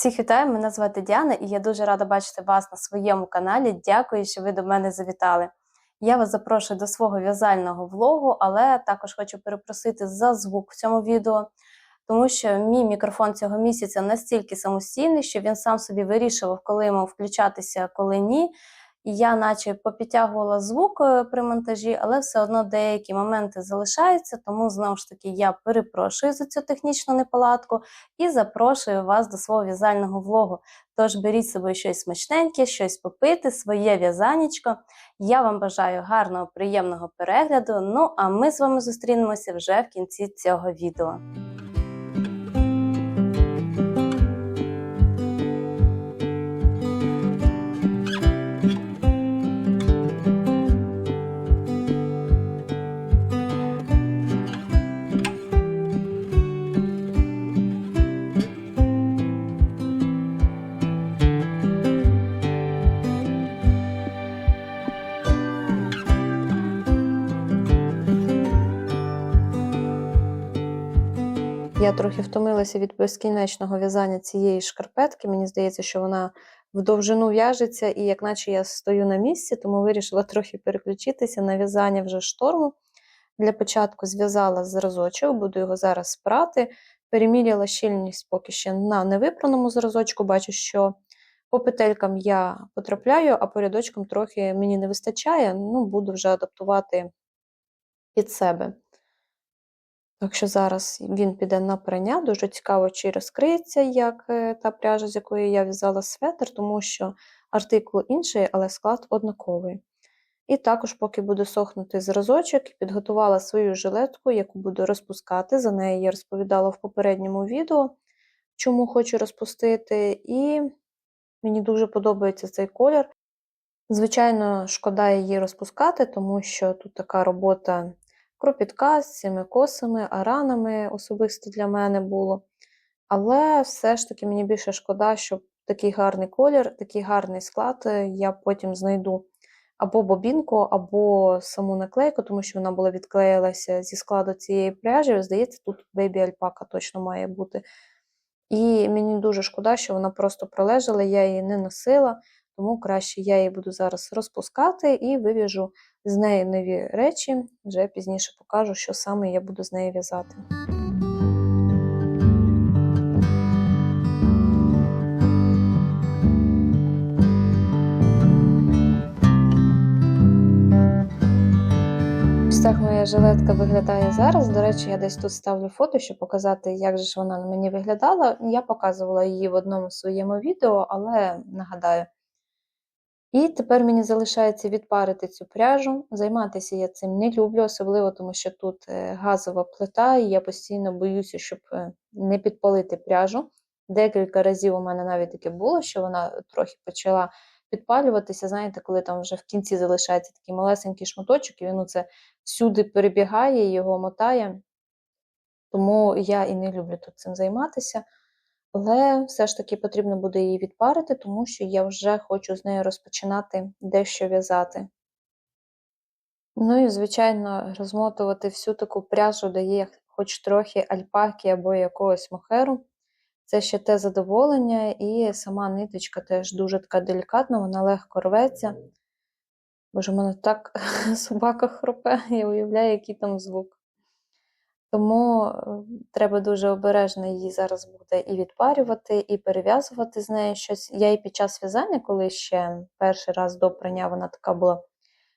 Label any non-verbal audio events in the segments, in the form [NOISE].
Всіх вітаю, мене звати Діана, і я дуже рада бачити вас на своєму каналі. Дякую, що ви до мене завітали. Я вас запрошую до свого в'язального влогу, але також хочу перепросити за звук в цьому відео, тому що мій мікрофон цього місяця настільки самостійний, що він сам собі вирішував, коли йому включатися, коли ні. І я, наче, попідтягувала звук е, при монтажі, але все одно деякі моменти залишаються, тому знову ж таки я перепрошую за цю технічну неполадку і запрошую вас до свого в'язального влогу. Тож беріть з собою щось смачненьке, щось попити, своє в'язанечко. Я вам бажаю гарного, приємного перегляду. Ну а ми з вами зустрінемося вже в кінці цього відео. Я трохи втомилася від безкінечного в'язання цієї шкарпетки. Мені здається, що вона в довжину в'яжеться, і як наче я стою на місці, тому вирішила трохи переключитися на в'язання вже шторму. Для початку зв'язала зразочок, буду його зараз спрати. Переміряла щільність поки ще на невипраному зразочку. Бачу, що по петелькам я потрапляю, а по рядочкам трохи мені не вистачає, ну, буду вже адаптувати під себе. Так що зараз він піде на прання. Дуже цікаво, чи розкриється, як е, та пряжа, з якої я в'язала светр, тому що артикул інший, але склад однаковий. І також, поки буде сохнути зразочок, підготувала свою жилетку, яку буду розпускати. За неї я розповідала в попередньому відео, чому хочу розпустити. І мені дуже подобається цей колір. Звичайно, шкода її розпускати, тому що тут така робота кропітка з цими косами, аранами особисто для мене було. Але все ж таки мені більше шкода, що такий гарний колір, такий гарний склад е, я потім знайду або бобінку, або саму наклейку, тому що вона була відклеїлася зі складу цієї пряжі. Здається, тут бейбі альпака точно має бути. І мені дуже шкода, що вона просто пролежала, я її не носила, тому краще я її буду зараз розпускати і вив'яжу з неї нові речі. Вже пізніше покажу, що саме я буду з нею в'язати. Ось так моя жилетка виглядає зараз. До речі, я десь тут ставлю фото, щоб показати, як же ж вона на мені виглядала. Я показувала її в одному своєму відео, але нагадаю. І тепер мені залишається відпарити цю пряжу. Займатися я цим не люблю, особливо тому, що тут е, газова плита, і я постійно боюся, щоб е, не підпалити пряжу. Декілька разів у мене навіть таке було, що вона трохи почала підпалюватися. Знаєте, коли там вже в кінці залишається такий малесенький шматочок, і він це всюди перебігає, його мотає. Тому я і не люблю тут цим займатися. Але все ж таки потрібно буде її відпарити, тому що я вже хочу з нею розпочинати дещо в'язати. Ну і, звичайно, розмотувати всю таку пряжу дає хоч трохи альпаки або якогось мохеру. Це ще те задоволення, і сама ниточка теж дуже така делікатна, вона легко рветься. Боже, в мене так [LAUGHS] собака хропе, я уявляю, який там звук. Тому е, треба дуже обережно її зараз буде і відпарювати, і перев'язувати з нею щось. Я і під час в'язання, коли ще перший раз до прання вона така була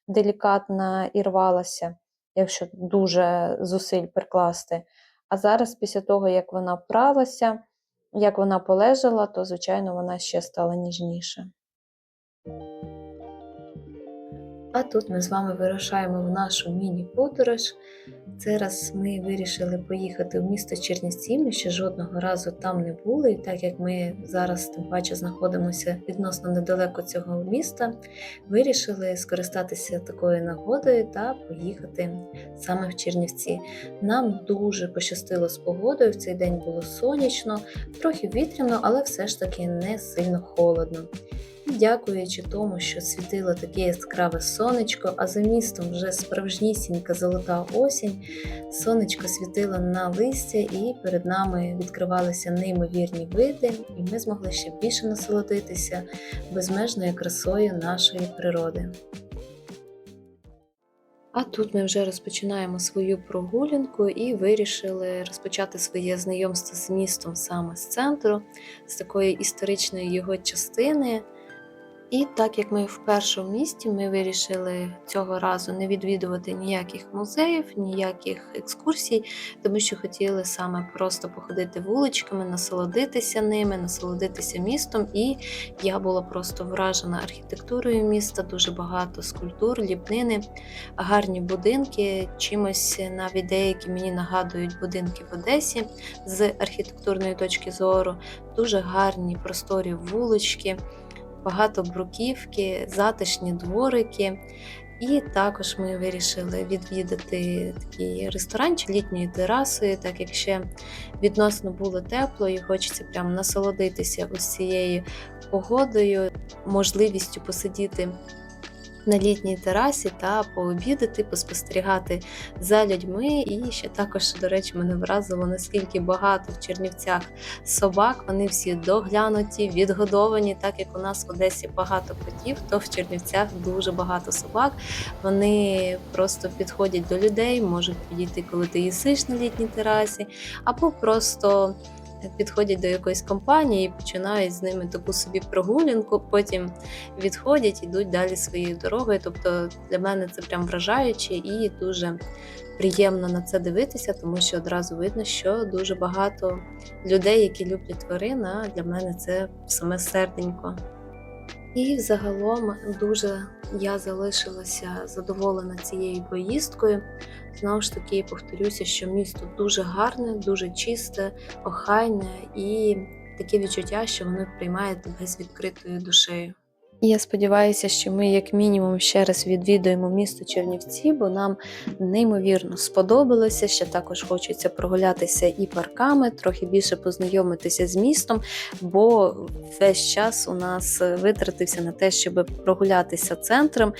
делікатна і рвалася, якщо дуже зусиль прикласти. А зараз, після того, як вона пралася, як вона полежала, то, звичайно, вона ще стала ніжніше. А тут ми з вами вирушаємо в нашу міні-подорож. Зараз ми вирішили поїхати в місто Чернівці. Ми ще жодного разу там не були, і так як ми зараз тим паче знаходимося відносно недалеко цього міста, вирішили скористатися такою нагодою та поїхати саме в Чернівці. Нам дуже пощастило з погодою. В цей день було сонячно, трохи вітряно, але все ж таки не сильно холодно. Дякуючи тому, що світило таке яскраве сонечко, а за містом вже справжнісінька золота осінь, сонечко світило на листя, і перед нами відкривалися неймовірні види, і ми змогли ще більше насолодитися безмежною красою нашої природи. А тут ми вже розпочинаємо свою прогулянку і вирішили розпочати своє знайомство з містом саме з центру, з такої історичної його частини. І так як ми в першому місті, ми вирішили цього разу не відвідувати ніяких музеїв, ніяких екскурсій, тому що хотіли саме просто походити вуличками, насолодитися ними, насолодитися містом. І я була просто вражена архітектурою міста, дуже багато скульптур, ліпнини, гарні будинки. Чимось навіть деякі мені нагадують будинки в Одесі з архітектурної точки зору, дуже гарні просторі вулички багато бруківки, затишні дворики. І також ми вирішили відвідати такий ресторанчик літньою терасою, так як ще відносно було тепло і хочеться прям насолодитися усією погодою, можливістю посидіти на літній терасі та пообідати, поспостерігати за людьми. І ще також, до речі, мене вразило, наскільки багато в Чернівцях собак. Вони всі доглянуті, відгодовані, так як у нас в Одесі багато котів, то в Чернівцях дуже багато собак. Вони просто підходять до людей, можуть підійти, коли ти їсиш на літній терасі, або просто підходять до якоїсь компанії починають з ними таку собі прогулянку, потім відходять, ідуть далі своєю дорогою. Тобто для мене це прям вражаюче і дуже приємно на це дивитися, тому що одразу видно, що дуже багато людей, які люблять тварин, а для мене це саме серденько. І загалом дуже я залишилася задоволена цією поїздкою. Знову ж таки, повторюся, що місто дуже гарне, дуже чисте, охайне і таке відчуття, що воно приймає тебе з відкритою душею. І я сподіваюся, що ми, як мінімум, ще раз відвідуємо місто Чернівці, бо нам неймовірно сподобалося. Ще також хочеться прогулятися і парками, трохи більше познайомитися з містом, бо весь час у нас витратився на те, щоб прогулятися центром.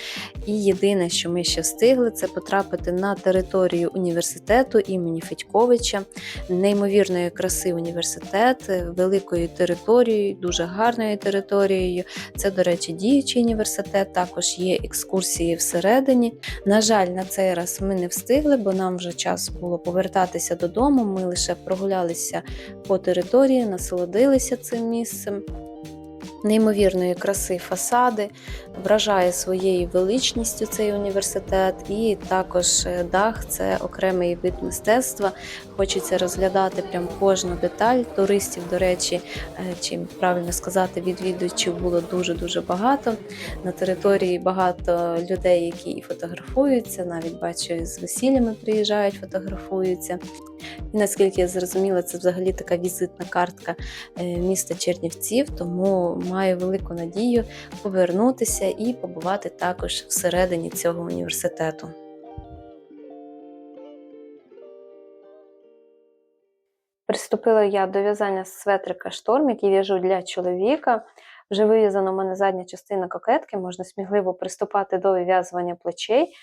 І єдине, що ми ще встигли, це потрапити на територію університету імені Федьковича, неймовірної краси університет, великою територією, дуже гарною територією. Це, до речі, діючий університет, також є екскурсії всередині. На жаль, на цей раз ми не встигли, бо нам вже час було повертатися додому. Ми лише прогулялися по території, насолодилися цим місцем. Неймовірної краси фасади, вражає своєю величністю цей університет, і також е, дах це окремий вид мистецтва. Хочеться розглядати прям кожну деталь. Туристів, до речі, е, чим правильно сказати, відвідувачів було дуже-дуже багато. На території багато людей, які і фотографуються, навіть бачу, з весіллями приїжджають, фотографуються. І наскільки я зрозуміла, це взагалі така візитна картка е, міста Чернівців, тому маю велику надію повернутися і побувати також всередині цього університету. Приступила я до в'язання светрика шторм, який в'яжу для чоловіка. Вже вив'язана у мене задня частина кокетки, можна сміливо приступати до вив'язування плечей.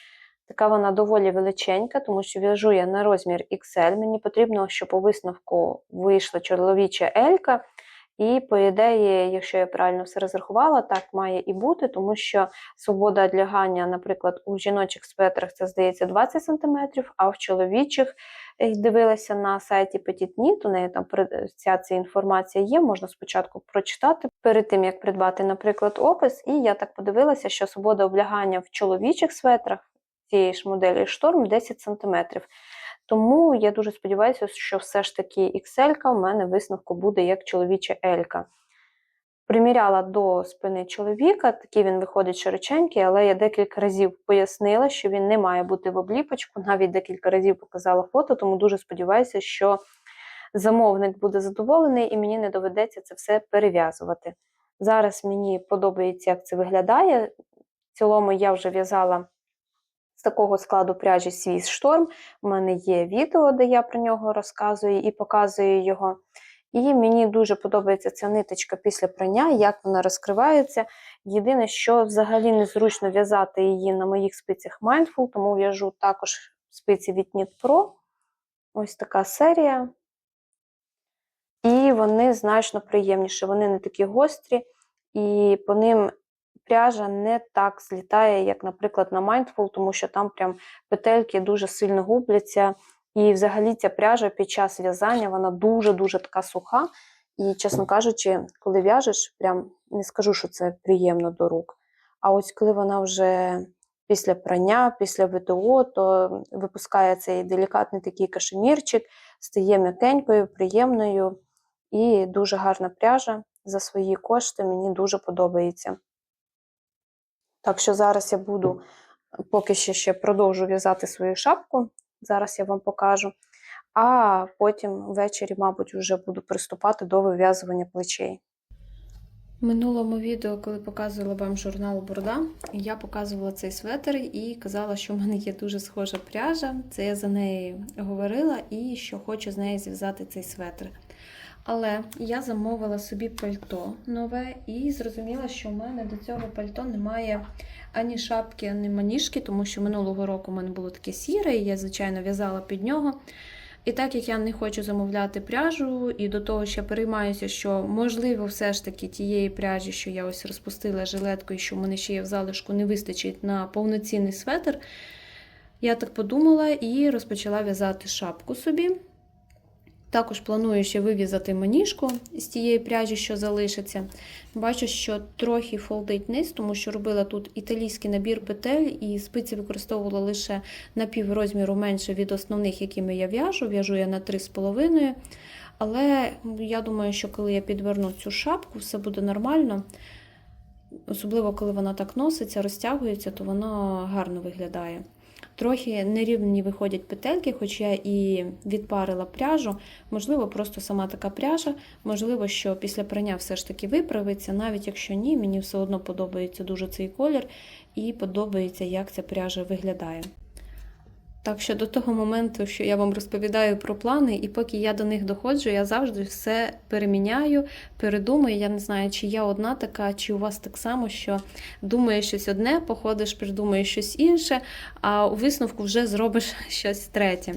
Така вона доволі величенька, тому що в'яжу я на розмір XL. Мені потрібно, щоб у висновку вийшла чоловіча елька. І, по ідеї, якщо я правильно все розрахувала, так має і бути, тому що свобода одлягання, наприклад, у жіночих светрах це здається 20 см, а в чоловічих дивилася на сайті Knit, у неї там вся ця інформація є, можна спочатку прочитати перед тим, як придбати, наприклад, опис. І я так подивилася, що свобода облягання в чоловічих светрах цієї ж моделі шторм 10 см. Тому я дуже сподіваюся, що все ж таки XL в мене висновку буде як чоловіча Елька. Приміряла до спини чоловіка, такий він виходить широченький, але я декілька разів пояснила, що він не має бути в обліпочку, навіть декілька разів показала фото, тому дуже сподіваюся, що замовник буде задоволений і мені не доведеться це все перев'язувати. Зараз мені подобається, як це виглядає. В цілому я вже в'язала з такого складу пряжі свій шторм. У мене є відео, де я про нього розказую і показую його. І мені дуже подобається ця ниточка після прання, як вона розкривається. Єдине, що взагалі незручно в'язати її на моїх спицях Mindful, тому в'яжу також спиці від Knit Pro. Ось така серія. І вони значно приємніші, вони не такі гострі, і по ним пряжа не так злітає, як, наприклад, на Mindful, тому що там прям петельки дуже сильно губляться. І взагалі ця пряжа під час в'язання вона дуже-дуже така суха. І, чесно кажучи, коли в'яжеш, прям не скажу, що це приємно до рук. А ось коли вона вже після прання, після ВТО, то випускає цей делікатний такий кашемірчик, стає м'якенькою, приємною і дуже гарна пряжа за свої кошти. Мені дуже подобається. Так що зараз я буду поки що ще продовжу в'язати свою шапку. Зараз я вам покажу. А потім ввечері, мабуть, вже буду приступати до вив'язування плечей. В минулому відео, коли показувала вам журнал Бурда, я показувала цей светр і казала, що в мене є дуже схожа пряжа. Це я за нею говорила і що хочу з неї зв'язати цей светр. Але я замовила собі пальто нове і зрозуміла, що в мене до цього пальто немає ані шапки, ані маніжки, тому що минулого року в мене було таке сіре, і я, звичайно, в'язала під нього. І так як я не хочу замовляти пряжу, і до того ще переймаюся, що можливо, все ж таки тієї пряжі, що я ось розпустила жилеткою, що в мене ще є в залишку, не вистачить на повноцінний светр. Я так подумала і розпочала в'язати шапку собі. Також планую ще вив'язати маніжку з тієї пряжі, що залишиться. Бачу, що трохи фолдить низ, тому що робила тут італійський набір петель, і спиці використовувала лише на пів розміру менше від основних, якими я в'яжу. В'яжу я на 3,5. Але я думаю, що коли я підверну цю шапку, все буде нормально. Особливо, коли вона так носиться, розтягується, то воно гарно виглядає. Трохи нерівні виходять петельки, хоч я і відпарила пряжу. Можливо, просто сама така пряжа, можливо, що після прання все ж таки виправиться, навіть якщо ні, мені все одно подобається дуже цей колір і подобається, як ця пряжа виглядає. Так що до того моменту, що я вам розповідаю про плани, і поки я до них доходжу, я завжди все переміняю, передумаю. Я не знаю, чи я одна така, чи у вас так само, що думаєш щось одне, походиш, придумаєш щось інше, а у висновку вже зробиш [LAUGHS] щось третє.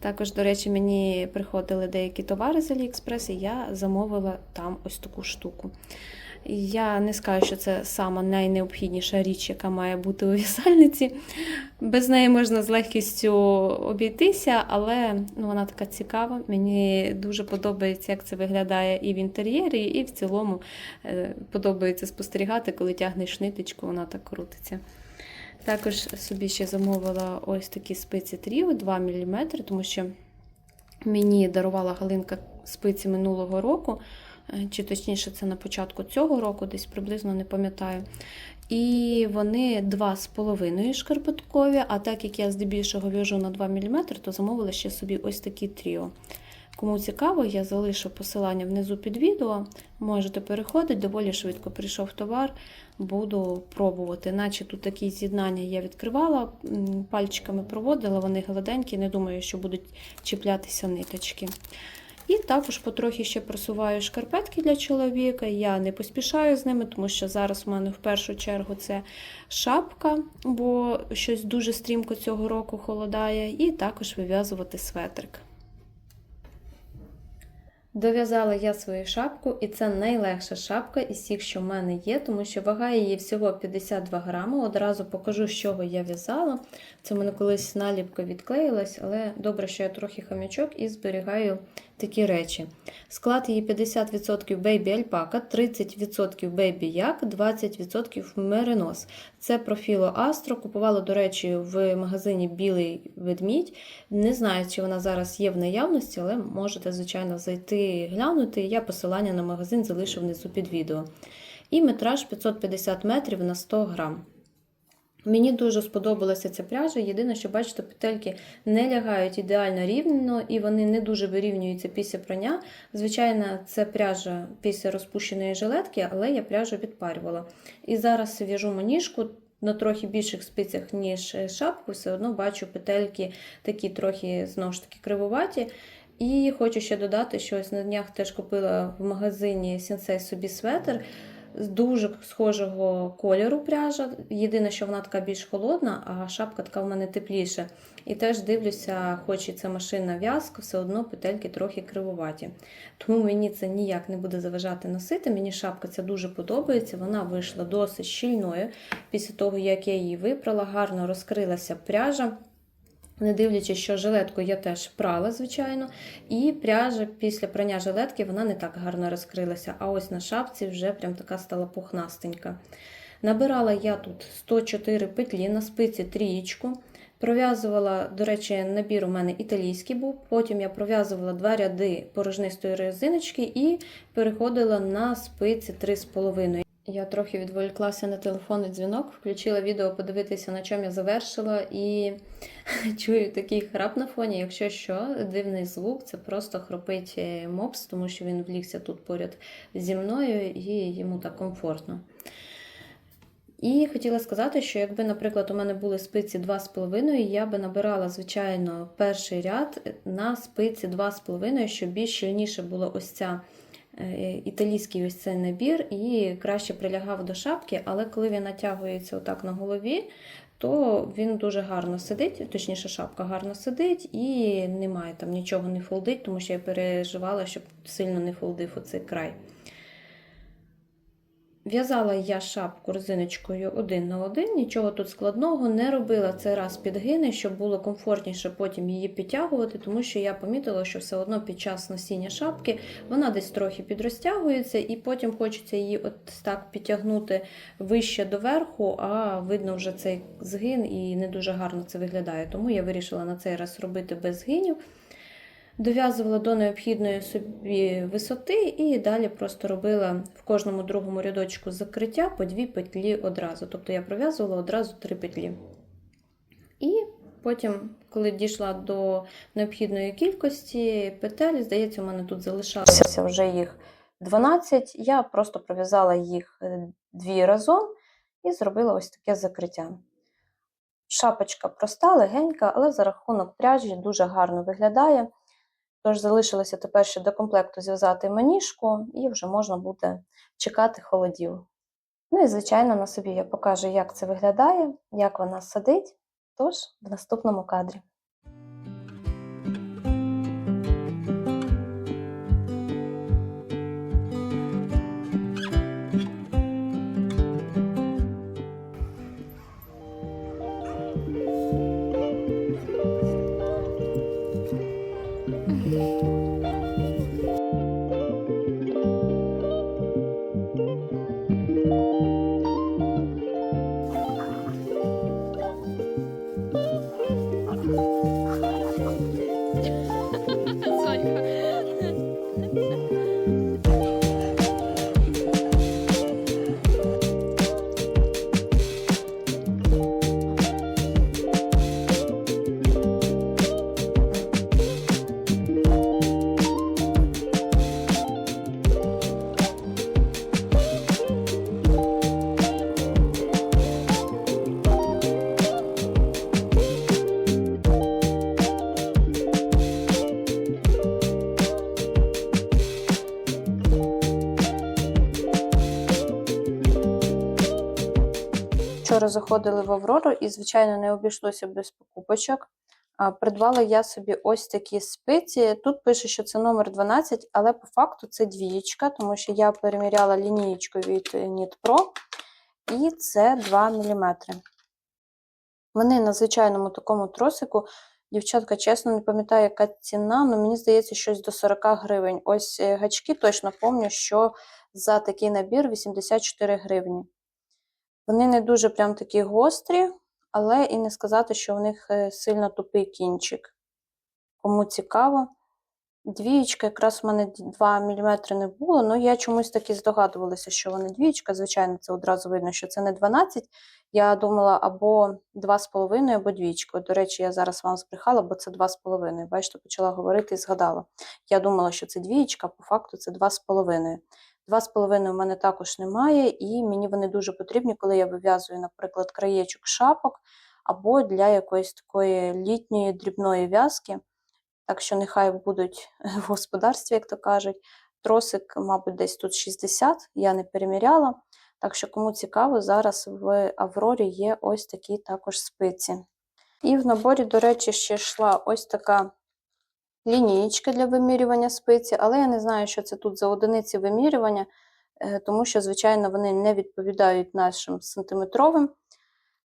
Також, до речі, мені приходили деякі товари з Аліекспрес, і я замовила там ось таку штуку. Я не скажу, що це сама найнеобхідніша річ, яка має бути у в'язальниці. Без неї можна з легкістю обійтися, але ну, вона така цікава. Мені дуже подобається, як це виглядає і в інтер'єрі, і в цілому е, подобається спостерігати, коли тягнеш ниточку, вона так крутиться. Також собі ще замовила ось такі спиці тріо 2 мм, тому що мені дарувала Галинка спиці минулого року чи точніше, це на початку цього року, десь приблизно не пам'ятаю. І вони 2,5 шкарпеткові, а так як я здебільшого в'яжу на 2 мм, то замовила ще собі ось такі тріо. Кому цікаво, я залишу посилання внизу під відео. Можете переходити, доволі швидко прийшов товар, буду пробувати. Наче тут такі з'єднання я відкривала, пальчиками проводила, вони гладенькі, не думаю, що будуть чіплятися ниточки. І також потрохи ще просуваю шкарпетки для чоловіка. Я не поспішаю з ними, тому що зараз у мене в першу чергу це шапка, бо щось дуже стрімко цього року холодає, і також вив'язувати светрик. Дов'язала я свою шапку, і це найлегша шапка із всіх, що в мене є, тому що вага її всього 52 грами. Одразу покажу, з чого я в'язала. Це в мене колись наліпка відклеїлась, але добре, що я трохи хам'ячок і зберігаю такі речі. Склад її 50% Baby Alpaca, 30% Baby Yak, 20% Меринос. Це профіло Астро. Купувала, до речі, в магазині Білий ведмідь. Не знаю, чи вона зараз є в наявності, але можете, звичайно, зайти і глянути. Я посилання на магазин залишу внизу під відео. І метраж 550 метрів на 100 грам. Мені дуже сподобалася ця пряжа. Єдине, що, бачите, петельки не лягають ідеально рівно і вони не дуже вирівнюються після прання. Звичайно, це пряжа після розпущеної жилетки, але я пряжу відпарювала. І зараз в'яжу маніжку на трохи більших спицях, ніж шапку, все одно бачу петельки такі трохи знову ж таки кривуваті. І хочу ще додати, що ось на днях теж купила в магазині Sensei собі светр з дуже схожого кольору пряжа. Єдине, що вона така більш холодна, а шапка така в мене тепліша. І теж дивлюся, хоч і це машинна в'язка, все одно петельки трохи кривуваті. Тому мені це ніяк не буде заважати носити. Мені шапка ця дуже подобається. Вона вийшла досить щільною. Після того, як я її випрала, гарно розкрилася пряжа. Не дивлячись, що жилетку я теж прала, звичайно, і пряжа після прання жилетки вона не так гарно розкрилася. А ось на шапці вже прям така стала пухнастенька. Набирала я тут 104 петлі на спиці трієчку. Пров'язувала, до речі, набір у мене італійський був. Потім я пров'язувала два ряди порожнистої резиночки і переходила на спиці 3,5. Я трохи відволіклася на телефонний дзвінок, включила відео подивитися, на чому я завершила, і [LAUGHS] чую такий храп на фоні. Якщо що, дивний звук, це просто хропить е, мопс, тому що він влігся тут поряд зі мною і йому так комфортно. І хотіла сказати, що якби, наприклад, у мене були спиці 2,5, я би набирала, звичайно, перший ряд на спиці 2,5, щоб більш щільніше була ось ця італійський ось цей набір і краще прилягав до шапки, але коли він натягується отак на голові, то він дуже гарно сидить, точніше, шапка гарно сидить і немає там нічого не фолдить, тому що я переживала, щоб сильно не фолдив оцей край. В'язала я шапку резиночкою один на один, нічого тут складного, не робила це раз підгини, щоб було комфортніше потім її підтягувати, тому що я помітила, що все одно під час носіння шапки вона десь трохи підрозтягується, і потім хочеться її от так підтягнути вище до верху, а видно вже цей згин і не дуже гарно це виглядає. Тому я вирішила на цей раз робити без згинів. Дов'язувала до необхідної собі висоти і далі просто робила в кожному другому рядочку закриття по дві петлі одразу. Тобто я пров'язувала одразу три петлі. І потім, коли дійшла до необхідної кількості петель, здається, у мене тут залишалося вже їх 12. Я просто пров'язала їх е, дві разом і зробила ось таке закриття. Шапочка проста, легенька, але за рахунок пряжі дуже гарно виглядає. Тож залишилося тепер ще до комплекту зв'язати маніжку, і вже можна буде чекати холодів. Ну і, звичайно, на собі я покажу, як це виглядає, як вона садить, Тож в наступному кадрі. Вчора заходили в Аврору і, звичайно, не обійшлося без покупочок. Придбала я собі ось такі спиці. Тут пише, що це номер 12, але по факту це двієчка, тому що я переміряла лінієчку від Knit і це 2 мм. Вони на звичайному такому тросику. Дівчатка, чесно, не пам'ятаю, яка ціна, але мені здається, щось до 40 гривень. Ось е, гачки точно пам'ятаю, що за такий набір 84 гривні. Вони не дуже прям такі гострі, але і не сказати, що в них е, сильно тупий кінчик. Кому цікаво. Двієчка, якраз в мене 2 мм не було, але я чомусь таки здогадувалася, що вони двієчка. Звичайно, це одразу видно, що це не 12. Я думала або 2,5, або двічка. До речі, я зараз вам збрехала, бо це 2,5. Бачите, почала говорити і згадала. Я думала, що це двієчка, по факту це 2,5. 2,5 у мене також немає, і мені вони дуже потрібні, коли я вив'язую, наприклад, краєчок шапок, або для якоїсь такої літньої дрібної в'язки. Так що нехай будуть [LAUGHS] в господарстві, як то кажуть. Тросик, мабуть, десь тут 60, я не переміряла. Так що, кому цікаво, зараз в Аврорі є ось такі також спиці. І в наборі, до речі, ще йшла ось така лінієчка для вимірювання спиці, але я не знаю, що це тут за одиниці вимірювання, е, тому що, звичайно, вони не відповідають нашим сантиметровим.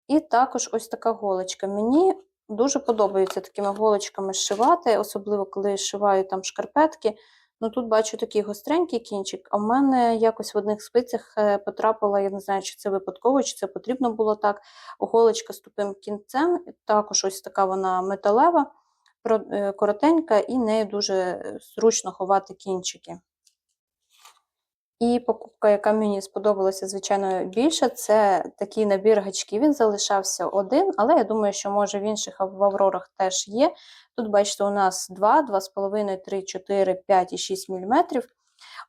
І також ось така голочка. Мені дуже подобається такими голочками зшивати, особливо коли шиваю там шкарпетки. Ну тут бачу такий гостренький кінчик, а в мене якось в одних спицях е, потрапила, я не знаю, чи це випадково, чи це потрібно було так. Голочка з тупим кінцем, також ось така вона металева, коротенька, і нею дуже е, зручно ховати кінчики. І покупка, яка мені сподобалася, звичайно, більше, це такий набір гачків. Він залишався один, але я думаю, що може в інших в Аврорах теж є. Тут, бачите, у нас 2, 2,5, 3, 4, 5 і 6 мм.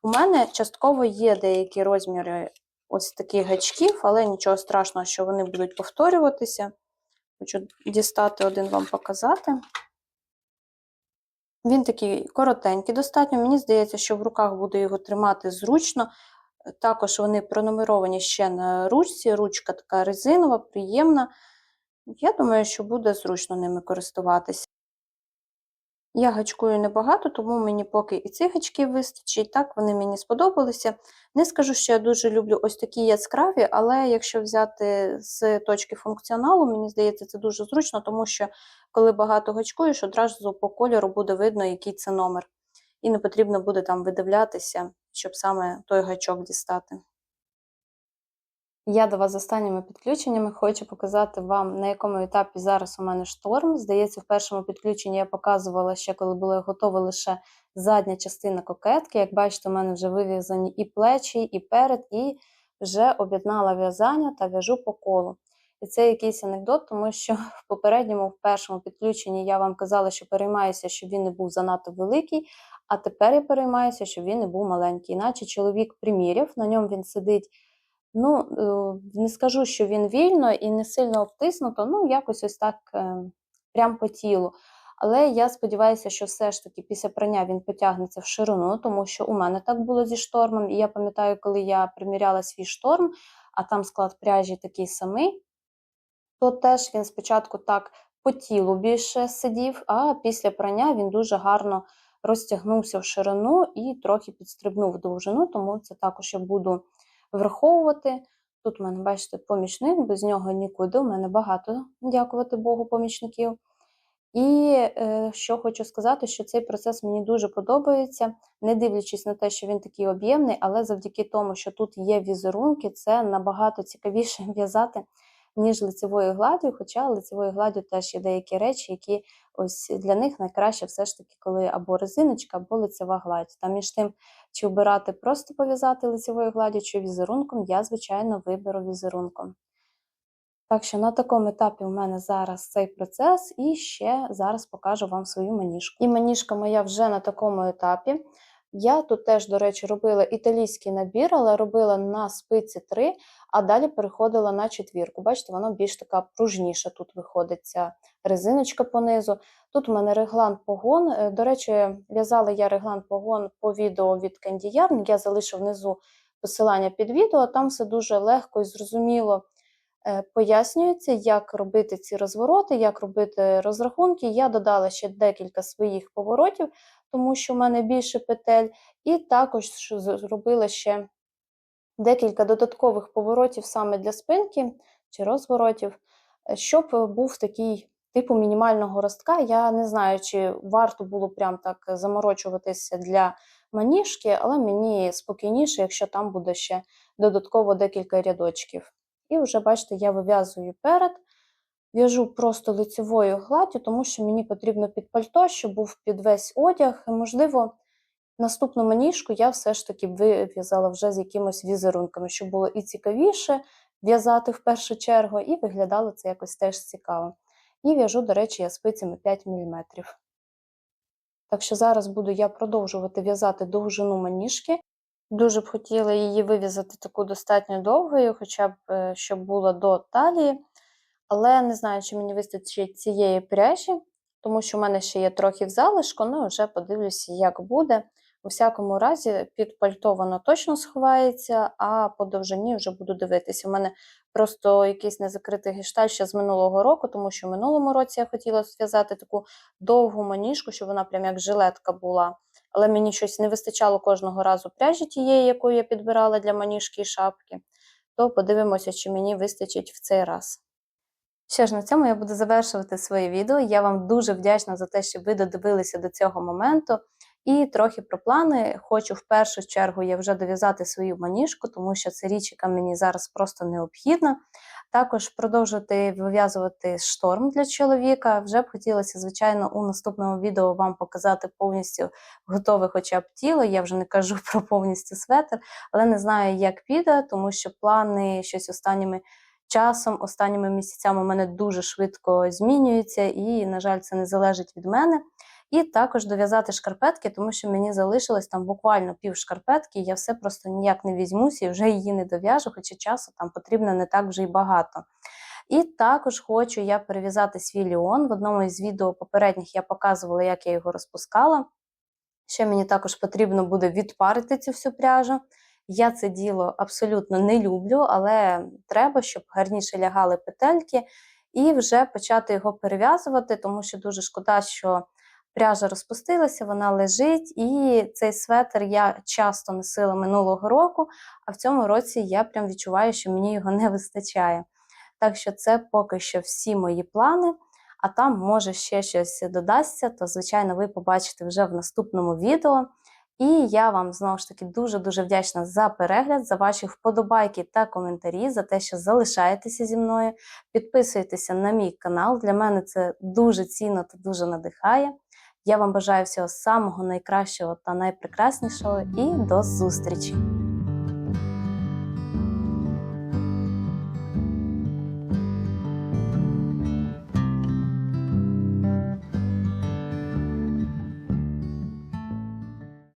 У мене частково є деякі розміри ось таких гачків, але нічого страшного, що вони будуть повторюватися. Хочу дістати один вам показати. Він такий коротенький достатньо. Мені здається, що в руках буде його тримати зручно. Також вони пронумеровані ще на ручці. Ручка така резинова, приємна. Я думаю, що буде зручно ними користуватися. Я гачкую небагато, тому мені поки і цих гачків вистачить. Так, вони мені сподобалися. Не скажу, що я дуже люблю ось такі яскраві, але якщо взяти з точки функціоналу, мені здається, це дуже зручно, тому що коли багато гачкуєш, одразу по кольору буде видно, який це номер. І не потрібно буде там видивлятися, щоб саме той гачок дістати. Я до вас з останніми підключеннями хочу показати вам, на якому етапі зараз у мене шторм. Здається, в першому підключенні я показувала ще, коли була готова лише задня частина кокетки. Як бачите, у мене вже вив'язані і плечі, і перед, і вже об'єднала в'язання та в'яжу по колу. І це якийсь анекдот, тому що [LAUGHS] в попередньому, в першому підключенні я вам казала, що переймаюся, щоб він не був занадто великий, а тепер я переймаюся, щоб він не був маленький. Іначе чоловік приміряв, на ньому він сидить. Ну, е, не скажу, що він вільно і не сильно обтиснуто, ну, якось ось так е, прям по тілу. Але я сподіваюся, що все ж таки після прання він потягнеться в ширину, тому що у мене так було зі штормом. І я пам'ятаю, коли я приміряла свій шторм, а там склад пряжі такий самий, то теж він спочатку так по тілу більше сидів, а після прання він дуже гарно розтягнувся в ширину і трохи підстрибнув довжину, тому це також я буду враховувати. Тут у мене, бачите, помічник, без нього нікуди. У мене багато, дякувати Богу, помічників. І е, що хочу сказати, що цей процес мені дуже подобається, не дивлячись на те, що він такий об'ємний, але завдяки тому, що тут є візерунки, це набагато цікавіше [LAUGHS] в'язати, ніж лицевою гладдю. Хоча лицевою гладдю теж є деякі речі, які ось для них найкраще все ж таки, коли або резиночка, або лицева гладь. Там між тим, чи обирати просто пов'язати лицевою гладдю, чи візерунком, я, звичайно, виберу візерунком. Так що на такому етапі у мене зараз цей процес, і ще зараз покажу вам свою маніжку. І маніжка моя вже на такому етапі. Я тут теж, до речі, робила італійський набір, але робила на спиці 3, а далі переходила на четвірку. Бачите, воно більш така пружніша тут виходить ця резиночка понизу. Тут у мене реглан погон. Е, До речі, в'язала я реглан погон по відео від Candy Yarn. Я залишу внизу посилання під відео, там все дуже легко і зрозуміло пояснюється, як робити ці розвороти, як робити розрахунки. Я додала ще декілька своїх поворотів, тому що в мене більше петель, і також зробила ще декілька додаткових поворотів саме для спинки чи розворотів, е, щоб був такий типу мінімального ростка. Я не знаю, чи варто було прям так заморочуватися для маніжки, але мені спокійніше, якщо там буде ще додатково декілька рядочків. І вже, бачите, я вив'язую перед, в'яжу просто лицевою гладдю, тому що мені потрібно під пальто, щоб був під весь одяг. І, можливо, наступну маніжку я все ж таки вив'язала вже з якимось візерунками, щоб було і цікавіше в'язати в першу чергу, і виглядало це якось теж цікаво. І в'яжу, до речі, я спицями 5 мм. Так що зараз буду я продовжувати в'язати довжину маніжки. Дуже б хотіла її вив'язати таку достатньо довгою, хоча б е, щоб було до талії. Але не знаю, чи мені вистачить цієї пряжі. тому що в мене ще є трохи в залишку, ну вже подивлюся, як буде. У всякому разі, під пальто воно точно сховається, а по довжині вже буду дивитися. У мене просто якийсь незакритий гешталь ще з минулого року, тому що в минулому році я хотіла зв'язати таку довгу маніжку, щоб вона прям як жилетка була. Але мені щось не вистачало кожного разу пряжі тієї, яку я підбирала для маніжки і шапки. То подивимося, чи мені вистачить в цей раз. Що ж, на цьому я буду завершувати своє відео. Я вам дуже вдячна за те, що ви додивилися до цього моменту. І трохи про плани. Хочу в першу чергу я вже дов'язати свою маніжку, тому що це річ, яка мені зараз просто необхідна. Також продовжувати вив'язувати шторм для чоловіка. Вже б хотілося, звичайно, у наступному відео вам показати повністю готове хоча б тіло. Я вже не кажу [LAUGHS] про повністю светр, але не знаю, як піде, тому що плани щось останніми часом, останніми місяцями у мене дуже швидко змінюються, і, на жаль, це не залежить від мене. І також дов'язати шкарпетки, тому що мені залишилось там буквально пів шкарпетки, я все просто ніяк не візьмуся і вже її не дов'яжу, хоча часу там потрібно не так вже й багато. І також хочу я перев'язати свій ліон. В одному із відео попередніх я показувала, як я його розпускала. Ще мені також потрібно буде відпарити цю всю пряжу. Я це діло абсолютно не люблю, але треба, щоб гарніше лягали петельки, і вже почати його перев'язувати, тому що дуже шкода, що пряжа розпустилася, вона лежить, і цей светр я часто носила минулого року, а в цьому році я прям відчуваю, що мені його не вистачає. Так що це поки що всі мої плани. А там, може, ще щось додасться, то, звичайно, ви побачите вже в наступному відео. І я вам знову ж таки дуже-дуже вдячна за перегляд, за ваші вподобайки та коментарі, за те, що залишаєтеся зі мною. Підписуйтеся на мій канал. Для мене це дуже цінно та дуже надихає. Я вам бажаю всього самого найкращого та найпрекраснішого і до зустрічі!